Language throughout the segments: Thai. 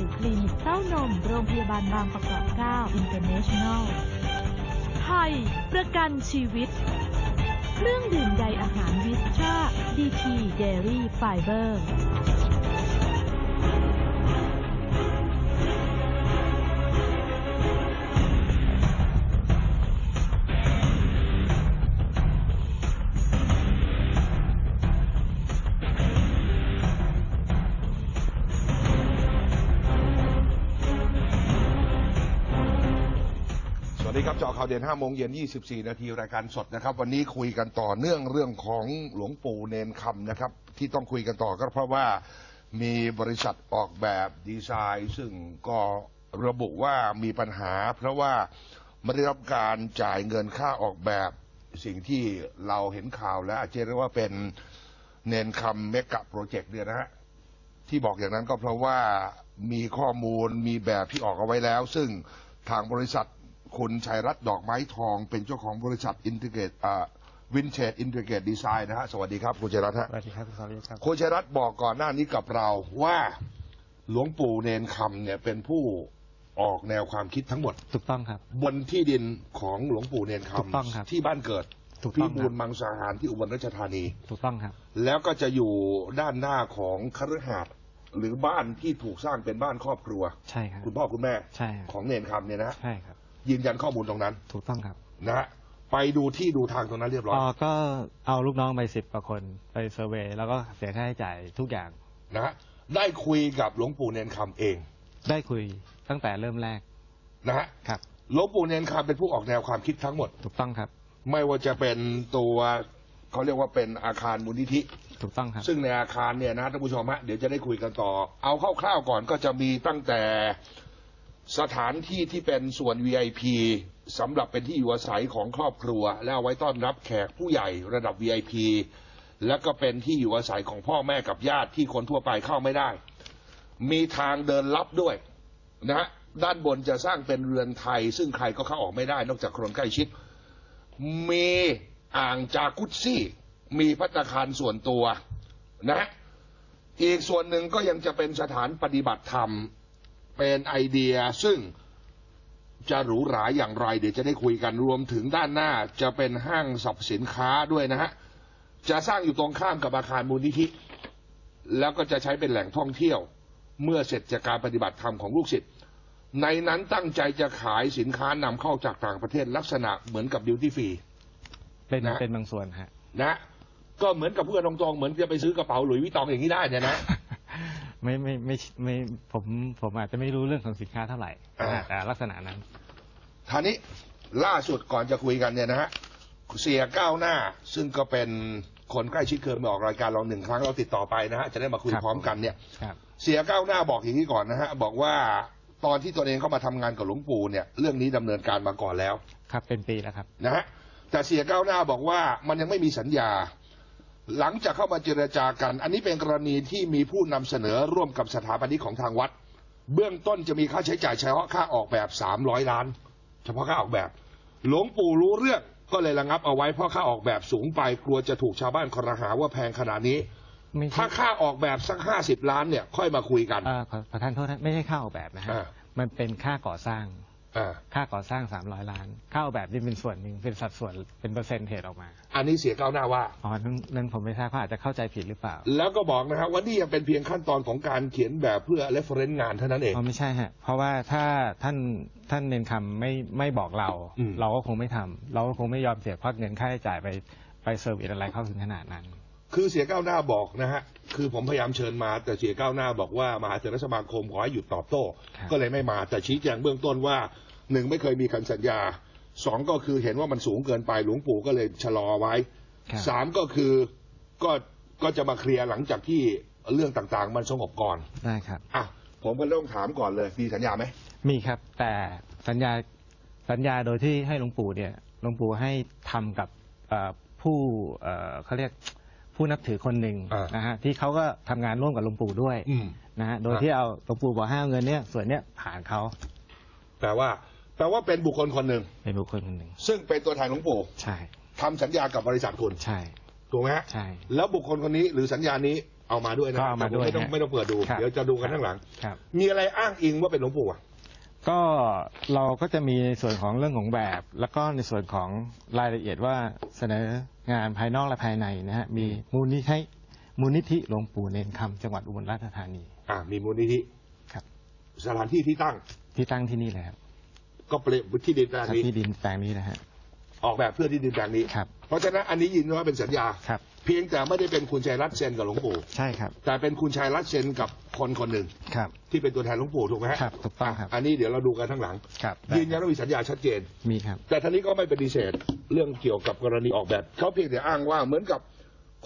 ยคลินิกเต้านม โรงพยาบาลบางประกอบ9 International ไทย ประกันชีวิต เครื่องดื่มใยอาหารวิสตราดีทีเดลี่ไฟเบอร์ เจาะข่าวเด่น5โมงเย็น 24 นาทีรายการสดนะครับ วันนี้คุยกันต่อเนื่องเรื่องของหลวงปู่เนนคำนะครับ ที่ต้องคุยกันต่อก็เพราะว่ามีบริษัทออกแบบดีไซน์ ซึ่งก็ระบุว่ามีปัญหา เพราะว่าไม่ได้รับการจ่ายเงินค่าออกแบบสิ่งที่เราเห็นข่าวแล้วอาจจะเรียกว่าเป็นเนนคำเมกะโปรเจกต์เนี่ยนะฮะที่บอกอย่างนั้นก็เพราะว่ามีข้อมูลมีแบบที่ออกเอาไว้แล้ว ซึ่งทางบริษัท คุณชัยรัตน์ดอกไม้ทอง เป็นเจ้าของบริษัทอินทิเกตวินเทจอินทิเกตดีไซน์นะฮะ สวัสดีครับ คุณชัยรัตน์ฮะสวัสดีครับคุณสรยุทธ์ครับ คุณชัยรัตน์บอกก่อนหน้านี้กับเราว่าหลวงปู่เนนคำเนี่ยเป็นผู้ออกแนวความคิดทั้งหมด ถูกต้องครับ บนที่ดินของหลวงปู่เนนถูกต้องครับคำที่บ้านเกิดถูกพิต้องบูครัลบมังสาหารที่อุบลราชธานี ถูกต้องครับ แล้วก็จะอยู่ด้านหน้าของคฤหาสน์หรือบ้านที่ถูกสร้างเป็นบ้านครอบครัว ใช่ครับ คุณพ่อคุณแม่ใช่ครับ ของเนนคำเนี่ยนะ ใช่ครับ ยืนยันข้อมูลตรงนั้นถูกต้องครับนะฮะไปดูที่ดูทางตรงนั้นเรียบร้อยอ๋อก็เอาลูกน้องไปสิบกว่าคนไปเซอร์เวย์แล้วก็เสียค่าใช้จ่ายทุกอย่างนะฮะได้คุยกับหลวงปู่เนนคำเองได้คุยตั้งแต่เริ่มแรกนะฮะครับหลวงปู่เนนคำเป็นผู้ออกแนวความคิดทั้งหมด ถูกต้องครับ ไม่ว่าจะเป็นตัวเขาเรียกว่าเป็นอาคารมูลนิธิ ถูกต้องครับ ซึ่งในอาคารเนี่ยนะท่านผู้ชมฮะเดี๋ยวจะได้คุยกันต่อ เอาคร่าวๆก่อนก็จะมีตั้งแต่ สถานที่ที่เป็นส่วน VIP สำหรับเป็นที่อยู่อาศัยของครอบครัว และเอาไว้ต้อนรับแขกผู้ใหญ่ระดับ VIP แล้วก็เป็นที่อยู่อาศัยของพ่อแม่กับญาติที่คนทั่วไปเข้าไม่ได้ มีทางเดินลับด้วยนะฮะด้านบนจะสร้างเป็นเรือนไทย ซึ่งใครก็เข้าออกไม่ได้ นอกจากคนใกล้ชิด มีอ่างจากุซซี่ มีพัตคารส่วนตัวนะอีกส่วนหนึ่งก็ยังจะเป็นสถานปฏิบัติธรรม เป็นไอเดียซึ่งจะหรูหราอย่างไร เดี๋ยวจะได้คุยกันรวมถึงด้านหน้าจะเป็นห้างสรรพสินค้าด้วยนะฮะ จะสร้างอยู่ตรงข้ามกับอาคารมูลนิธิ แล้วก็จะใช้เป็นแหล่งท่องเที่ยว เมื่อเสร็จจากการปฏิบัติธรรมของลูกศิษย์ในนั้นตั้งใจจะขายสินค้านำเข้าจากต่างประเทศลักษณะเหมือนกับดิวตี้ฟรีเป็นนะเป็นบางส่วนฮะนะ ก็เหมือนกับเพื่อนตรงๆเหมือนจะไปซื้อกระเป๋าหลุยส์วิตตองอย่างนี้ได้เนี่ยนะ ไม่ไม่ไม่ไม่ผมผมอาจจะไม่รู้เรื่องของสินค้าเท่าไหร่อ่าแต่ลักษณะนั้นท่านี้ล่าสุดก่อนจะคุยกันเนี่ยนะฮะเสียก้าวหน้า ซึ่งก็เป็นคนใกล้ชิดเคยมาออกรายการเราหนึ่งครั้งเราติดต่อไปนะฮะจะได้มาคุยครับ พร้อมกันเนี่ย ครับ เสียก้าวหน้าบอกอย่างนี้ก่อนนะฮะบอกว่าตอนที่ตัวเองเข้ามาทำงานกับหลวงปู่เนี่ยเรื่องนี้ดำเนินการมาก่อนแล้วครับเป็นปีแล้วครับ นะฮะแต่เสียก้าวหน้าบอกว่ามันยังไม่มีสัญญา หลังจากเข้ามาเจรจากัน อันนี้เป็นกรณีที่มีผู้นำเสนอร่วมกับสถาปนิกของทางวัด เบื้องต้นจะมีค่าใช้จ่ายเฉพาะค่าออกแบบสามร้อยล้าน เฉพาะค่าออกแบบ หลวงปู่รู้เรื่องก็เลยระงับเอาไว้เพราะค่าออกแบบสูงไปกลัวจะถูกชาวบ้านคอรหาว่าแพงขนาดนี้ไม่ใช่ถ้าค่าออกแบบสักห้าสิบล้านเนี่ยค่อยมาคุยกันเอ่อขอขอท่านโทษนะไม่ใช่ค่าออกแบบนะฮะอ่ามันเป็นค่าก่อสร้างอ่า ค่าก่อสร้าง 300 ล้านค่าออกแบบนี่เป็นส่วนหนึ่งเป็นสัดส่วนเป็นเปอร์เซ็นต์เทรดออกมา อันนี้เสียก้าวหน้าว่าอ๋อนั้นนั้นผมไม่ทราบเขาอาจจะเข้าใจผิดหรือเปล่า แล้วก็บอกนะฮะว่านี่ยังเป็นเพียงขั้นตอนของการเขียนแบบเพื่อ reference งานเท่านั้นเองอ๋อไม่ใช่ฮะเพราะว่าถ้าท่านท่านเน้นคำไม่ไม่บอกเราอืมเราก็คงไม่ทำเราก็คงไม่ยอมเสียควักเงินค่าใช้จ่ายไปไปเซอร์วิสอะไรเข้าถึงขนาดนั้นคือเสียก้าวหน้าบอกนะฮะ คือผมพยายามเชิญมา แต่เสียก้าวหน้าบอกว่ามหาเถรสมาคมขอให้หยุดตอบโต้ครับก็เลยไม่มา แต่ชี้แจงเบื้องต้นว่า หนึ่งไม่เคยมีคันสัญญาสองก็คือเห็นว่ามันสูงเกินไปหลวงปู่ก็เลยชะลอไว้ครับสามก็คือก็ก็จะมาเคลียร์หลังจากที่เรื่องต่างๆ มันสงบก่อนได้ครับ อะผมก็ต้องถามก่อนเลยมีสัญญาไหมมีครับแต่สัญญาสัญญาโดยที่ให้หลวงปู่เนี่ยหลวงปู่ให้ทำกับเอ่อผู้เอ่อเขาเรียกผู้นับถือคนหนึ่งอ่านนะฮะที่เขาก็ทำงานร่วมกับหลวงปู่ด้วยอืม นะฮะโดยอะ ที่เอาหลวงปู่บอกให้เอาเงินเนี่ยส่วนเนี้ยผ่านเขา แปลว่า แปลว่าเป็นบุคคลคนหนึ่งเป็นบุคคลคนหนึ่งซึ่งเป็นตัวแทนหลวงปู่ใช่ทำสัญญากับบริษัทคุณใช่ถูกไหมฮะใช่ แล้วบุคคลคนนี้หรือสัญญานี้เอามาด้วยนะก็เอามาด้วยไม่ต้องฮะไม่ต้องเปิดดู ครับ เดี๋ยวจะดูกันข้างหลัง ครับ มีอะไรอ้างอิงว่าเป็นหลวงปู่อะก็เราก็จะมีในส่วนของเรื่องของแบบ แล้วก็ในส่วนของรายละเอียดว่าเสนองานภายนอกและภายในนะฮะมีมูลนิธิมูลนิธิหลวงปู่เนนคำจังหวัดอุบลราชธานี อ่ามีมูลนิธิครับ สถานที่ที่ตั้งที่ตั้งที่นี่แหละครับ ก็เปลี่ยนที่ดินแปลงนี้ ที่ดินแปลงนี้นะฮะ ออกแบบเพื่อที่ดินแปลงนี้ ครับเพราะฉะนั้นอันนี้ยินว่าเป็นสัญญา ครับ เพียงแต่ไม่ได้เป็นคุณชัยรัตน์เซ็นกับหลวงปู่ ใช่ครับ แต่เป็นคุณชัยรัตน์เซ็นกับคนคนหนึ่งครับ ที่เป็นตัวแทนหลวงปู่ถูกไหมฮะครับถูกต้องครับอันนี้เดี๋ยวเราดูกันข้างหลัง ครับยืนยันว่ามีสัญญาชัดเจน มีครับ แต่ท่านนี้ก็ไม่ปฏิเสธเรื่องเกี่ยวกับกรณีออกแบบเขาเพียงแต่อ้างว่าเหมือนกับ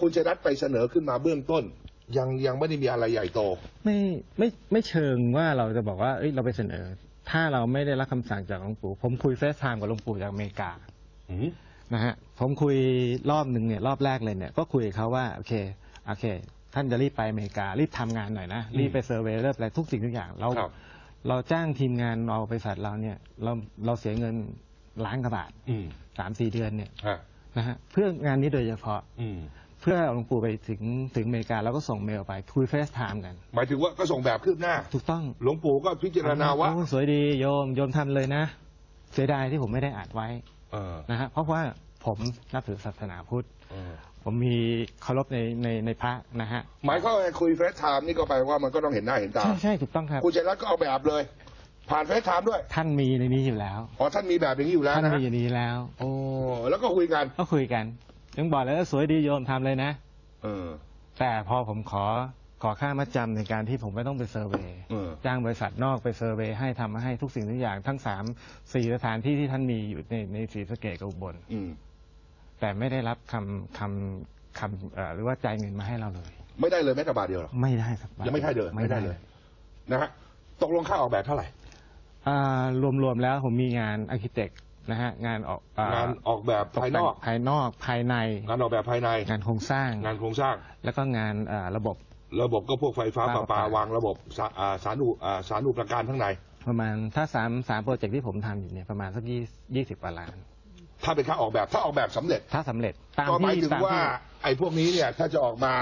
คุณชัยรัตน์ไปเสนอขึ้นมาเบื้องต้น ยังยังไม่ได้มีอะไรใหญ่โต ไม่ไม่ไม่เชิงว่าเราจะบอกว่าเอ้ยเราไปเสนอ ถ้าเราไม่ได้รับคำสั่งจากหลวงปู่ ผมคุยเฟซไทม์กับหลวงปู่จากอเมริกา อืม นะฮะผมคุยรอบหนึ่งเนี่ยรอบแรกเลยเนี่ยก็คุยกับเขาว่าโอเคโอเค ท่านจะรีบไปอเมริกา รีบทำงานหน่อยนะรีบไปเซอร์เวย์เริ่มอะไรทุกสิ่งทุกอย่างเราครับ เราจ้างทีมงานเราบริษัทเราเนี่ยเราเราเสียเงินล้านกว่าบาทอืมสามสี่เดือนเนี่ยฮะนะฮะเพื่องานนี้โดยเฉพาะ อืม เพื่อหลวงปู่ไปถึงถึงอเมริกาเราก็ส่งเมลไปคุยเฟซไทม์กันหมายถึงว่าก็ส่งแบบคืบหน้า ถูกต้องหลวงปู่ก็พิจารณาว่าโอ้สวยดีโยมโยมทำเลยนะ เสียดายที่ผมไม่ได้อัดไว้เออนะฮะเพราะว่าผมนับถือศาสนาพุทธ เออผมมีเคารพในในในพระนะฮะหมายความว่าคุยเฟซไทม์นี่ก็แปลว่ามันก็ต้องเห็นหน้าเห็นตา ใช่ใช่ถูกต้องครับ คุณชัยรัตน์ก็เอาแบบเลย ผ่านเฟซไทม์ด้วยท่านมีในนี้อยู่แล้ว อ๋อท่านมีแบบอย่างนี้อยู่แล้วท่านนะมีอยู่นี้แล้ว โอ้แล้วก็คุยกัน ก็คุยกัน ยังบอกเลยว่าสวยดีโยมทำเลยนะ เออ แต่พอผมขอขอค่ามัดจำในการที่ผมไม่ต้องไปเซอร์เวย์เออ จ้างบริษัทนอกไปเซอร์เวย์ให้ทำมาให้ทุกสิ่งทุกอย่างทั้งสามสี่สถานที่ที่ท่านมีอยู่ในในศรีสะเกดกับอุบล อืม แต่ไม่ได้รับคำคำคำเอ่อหรือว่าจ่ายเงินมาให้เราเลย ไม่ได้เลยแม้แต่บาทเดียวหรอ ไม่ได้ครับยังไม่ได้เลยไม่ได้เลย นะฮะ ตกลงค่าออกแบบเท่าไหร่ อ่ารวมๆแล้วผมมีงานอาร์เคเต็ก นะฮะงานออกอ่งานออกแบบตกภายนแต่งอก ภายนอกภายใน งานออกแบบภายใน งานโครงสร้าง งานโครงสร้าง แล้วก็งานเอ่อระบบ ระบบก็พวกไฟฟ้าประประปาปาวางระบบสาอ่าสารุอ่าสารุประการข้างใน ประมาณถ้าสามสามโปรเจกต์ที่ผมทำอยู่เนี่ยประมาณสักยี่ยี่สิบกว่าล้าน ถ้าเป็นค่าออกแบบถ้าออกแบบสำเร็จ ถ้าสำเร็จตามก็หมายที่ถึงตามว่าที่ไอ้พวกนี้เนี่ยถ้าจะออกมา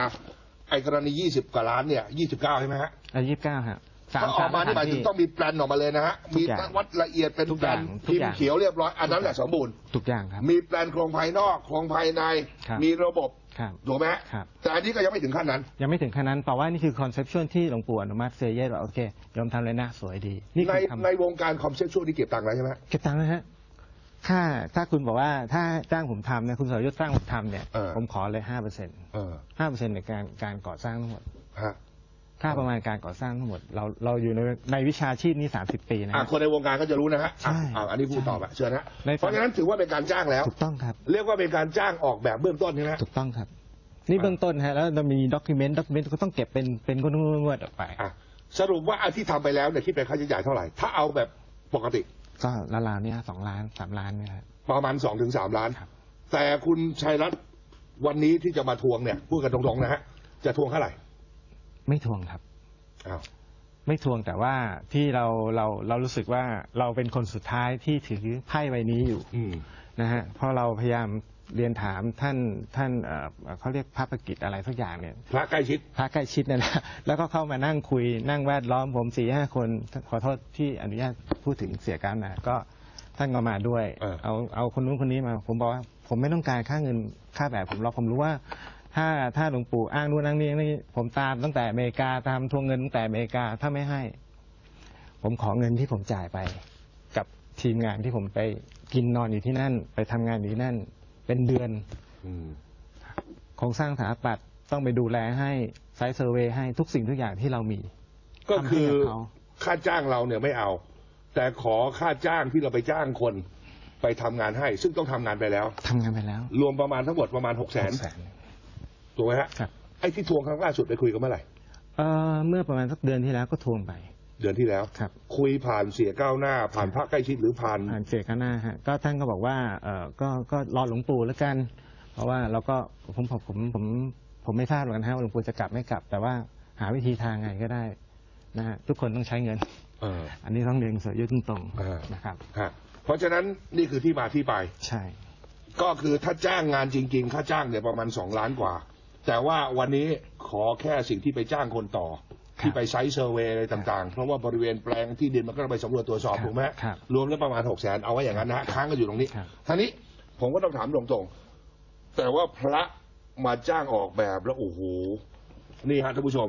ไอ้กรณี 20 กว่าล้านเนี่ย 29 ใช่ไหมฮะยี่สิบเก้าฮะ สามถ้าออกมานี่หมายถึงต้องมีแปลนออกมาเลยนะฮะทุมีกอย่างวัดละเอียดเป็นทุกแปลอย่านงทุพิกมอย่าพ์งเขียวเรียบร้อยอันนั้นแหละสมบูรณ์ ทุกอย่างครับ มีแปลนโครงภายนอกโครงภายใน ครับ มีระบบครับ ถูกไหมฮะครับ แต่อันนี้ก็ยังไม่ถึงขั้นนั้น ยังไม่ถึงขั้นนั้นแต่ว่านี่คือคอนเซปชวลที่หลวงปู่อนุมัติเซเยสว่าโอเคยอมทำเลยนะสวยดี นี่ในคือทำในวงการคอมเซ็ปชวลที่เก็บตังค์แล้วใช่ไหมฮะ เก็บตังค์นะฮะ ถ้าถ้าคุณบอกว่าถ้าจ้างผมทำเนี่ยคุณสรยุทธ์จ้างผมทำเนี่ย เออ ผมขอเลยห้าเปอร์เซ็นต์เออห้าเปอร์เซ็นต์ในการการก่อสร้างทั้งหมด ฮะ ค่าประมาณการก่อสร้างทั้งหมด เราเราอยู่ในในวิชาชีพนี้สามสิบปีนะอะฮะ คนในวงการก็จะรู้นะฮะใช่อะอะอันนี้พูดต่อไปเชิญฮะใน เพราะฉะนั้นถือว่าเป็นการจ้างแล้ว ถูกต้องครับ เรียกว่าเป็นการจ้างออกแบบเบื้องต้นใช่ไหมฮะถูกต้องครับ นี่เบื้องต้นฮะแล้วเรามีด็อกิเมนต์ด็อกิเมนต์ก็ต้องเก็บเป็นเป็นงวดๆออกไป อะสรุปว่าอันที่ทำไปแล้วเนี่ยคิดเป็นค่าใช้จ่ายเท่าไหร่ ถ้าเอาแบบปกติก็ละลาวเนี่ยสองล้านสามล้านเนี่ยครับ ประมาณสองถึงสามล้าน ครับ แต่คุณชัยรัตน์วันนี้ที่จะมาทวงเนี่ยพูดกันตรงๆนะฮะจะทวงเท่าไหร่ ไม่ทวงครับ อ้าวไม่ทวงแต่ว่าที่เราเราเรารู้สึกว่าเราเป็นคนสุดท้ายที่ถือไพ่ใบนี้อยู่อืม นะฮะเพราะเราพยายามเรียนถามท่านท่านเอ่อเขาเรียกพระประกิจอะไรสักอย่างเนี่ย พระใกล้ชิด พระใกล้ชิดนั่นแหละแล้วก็เข้ามานั่งคุยนั่งแวดล้อมผมสี่ห้าคน ขอโทษที่อนุญาตพูดถึงเสียการนะก็ท่านก็มาด้วย เออ เอาเอาคนนู้นคนนี้มา ผมบอกว่าผมไม่ต้องการค่าเงินค่าแบบผมหรอกผมรู้ว่า ถ้าถ้าหลวงปู่อ้างนู่นอ้างนี่อ้างนี่ผมตามตั้งแต่อเมริกาตามทวงเงินตั้งแต่อเมริกาถ้าไม่ให้ ผมขอเงินที่ผมจ่ายไป กับทีมงานที่ผมไปกินนอนอยู่ที่นั่น ไปทำงานอยู่ที่นั่น เป็นเดือนอืมโครงสร้างสถาปัตย์ต้องไปดูแลให้ไซต์เซอร์เวย์ให้ทุกสิ่งทุกอย่างที่เรามี ก็คือทำให้กับเขาค่าจ้างเราเนี่ยไม่เอา แต่ขอค่าจ้างที่เราไปจ้างคนไปทำงานให้ ซึ่งต้องทำงานไปแล้วทำงานไปแล้ว รวมประมาณทั้งหมดประมาณหกแสนแสน ถูกไหมฮะครับ ไอ้ที่ทวงครั้งล่าสุดไปคุยกันเมื่อไหร่เอ่อเมื่อประมาณสักเดือนที่แล้วก็ทวงไป เดือนที่แล้ว ครับคุยผ่านเสียก้าวหน้า ผ่านพระใกล้ชิดหรือผ่าน ผ่านเสียข้างหน้าฮะก็ท่านก็บอกว่าเออก็ก็รอหลวงปู่แล้วกัน เพราะว่าเราก็ผมผมผมผมผมไม่ทราบหรอกนะฮะว่าหลวงปู่จะกลับไม่กลับ แต่ว่าหาวิธีทางไงก็ได้นะฮะทุกคนต้องใช้เงิน เออ อันนี้ต้องเรียนเสือยืดตรงอ่า ๆนะครับ ฮะเพราะฉะนั้นนี่คือที่มาที่ไป ใช่ก็คือถ้าจ้างงานจริง ๆ ค่าจ้างเนี่ยประมาณสองล้านกว่า แต่ว่าวันนี้ขอแค่สิ่งที่ไปจ้างคนต่อครับที่ไปไซต์เซอร์เวย์อะไรต่างๆ เพราะว่าบริเวณแปลงที่ดินมันก็ต้องไปสำรวจตรวจสอบครับถูกไหมครับรวมแล้วประมาณหกแสนเอาไว้อย่างนั้นนะฮะค้างกันอยู่ตรงนี้ครับ ท่านี้ผมก็ต้องถามตรงๆ แต่ว่าพระมาจ้างออกแบบแล้วโอ้โหนี่ฮะท่านผู้ชม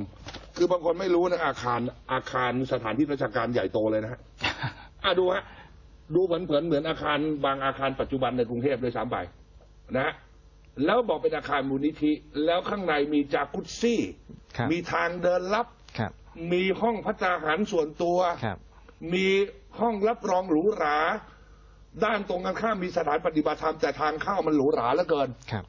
คือบางคนไม่รู้นะอาคารอาคารสถานที่ราชการใหญ่โตเลยนะฮะ อะดูฮะดูเหมือนเหมือนเหมือนอาคารบางอาคารปัจจุบันในกรุงเทพเลยซ้ำไปนะฮะ แล้วบอกเป็นอาคารมูลนิธิ แล้วข้างในมีจากุซซี่ ครับมีทางเดินลับ ครับมีห้องพัฒนาหารส่วนตัว ครับ มีห้องรับรองหรูหรา ด้านตรงกันข้ามมีสถานปฏิบัติธรรมแต่ทางเข้ามันหรูหราเหลือเกิน ครับ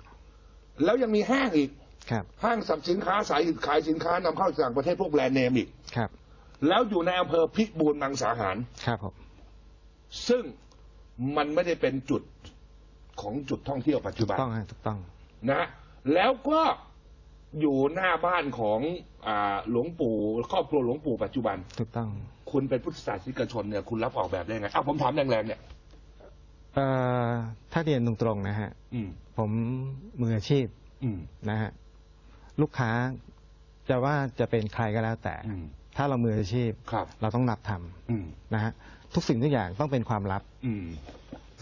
แล้วยังมีห้างอีก ครับห้างสรรพสินค้าสายขายสินค้านำเข้าจากต่างประเทศพวกแบรนด์เนมอีก ครับแล้วอยู่ในอำเภอพิบูลมังสาหาร ครับผมซึ่งมันไม่ได้เป็นจุด ของจุดท่องเที่ยวปัจจุบันต้องฮะถูกต้อง นะ แล้วก็อยู่หน้าบ้านของอาหลวงปู่ครอบครัวหลวงปู่ปัจจุบัน ถูกต้องคุณเป็นพุทธศาสนิกชนเนี่ยคุณรับออกแบบได้ไงอ้าวผมถามแรงๆเนี่ย เอ่อถ้าเรียนตรงๆนะฮะ อืม ผมมืออาชีพอืม นะฮะ ลูกค้าจะว่าจะเป็นใครก็แล้วแต่ อืม ถ้าเรามืออาชีพ ครับ เราต้องรับทอืมำนะฮะ ทุกสิ่งทุกอย่างต้องเป็นความลับ อืม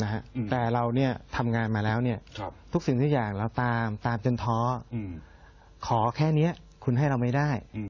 นะฮะอืม แต่เราเนี่ยทำงานมาแล้วเนี่ย ครับทุกสิ่งทุกอย่างเราตามตามจนท้ออืม ขอแค่เนี้ยคุณให้เราไม่ได้